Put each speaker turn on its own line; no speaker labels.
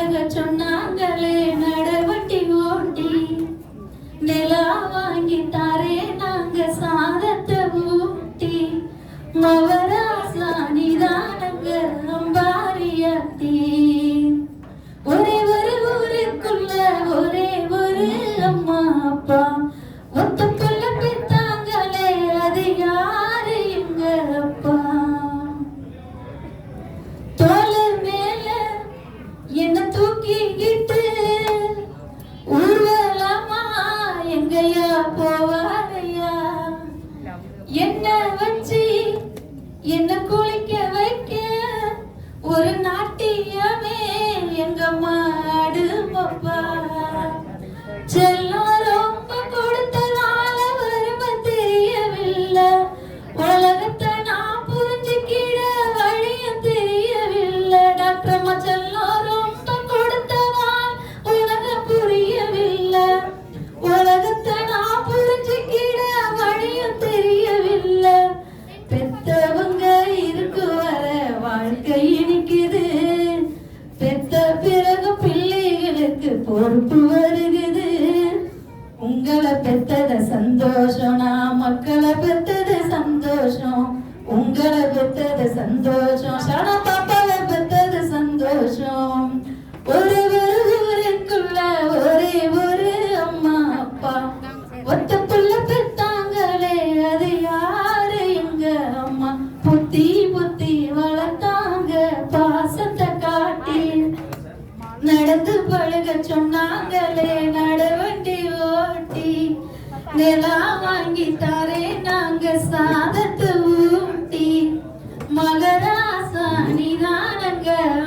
பழக சொன்னாங்களே நடவட்டி ஓட்டி. நிலா வாங்கி தாரே நாங்க சாதத்தை ஊட்டி. மவராசா நிதானங்க அம்பாரியத்தீ எங்கயா போவாதையா என்ன வச்சு என்ன குளிக்க வைக்க? ஒரு நாள் பெத்த பிறகு பிள்ளைகளுக்கு பொறுப்பு வருகிறது. உங்களை பெத்தத சந்தோஷம் நான் மக்களை பெத்தது சந்தோஷம். உங்களை பெத்தது சந்தோஷம் சன பாப்பாவை பெத்தது சந்தோஷம். ஒரு ஒரு ஊருக்குள்ள ஒரே ஒரு அம்மா அப்பா. ஒத்த நடந்து பழக சொன்னாங்களே நடவண்டி ஓட்டி. நிலா வாங்கி தாரே நாங்க சாதத்து ஊட்டி. மகராசா நிதானங்க அம்பாரியாட்டி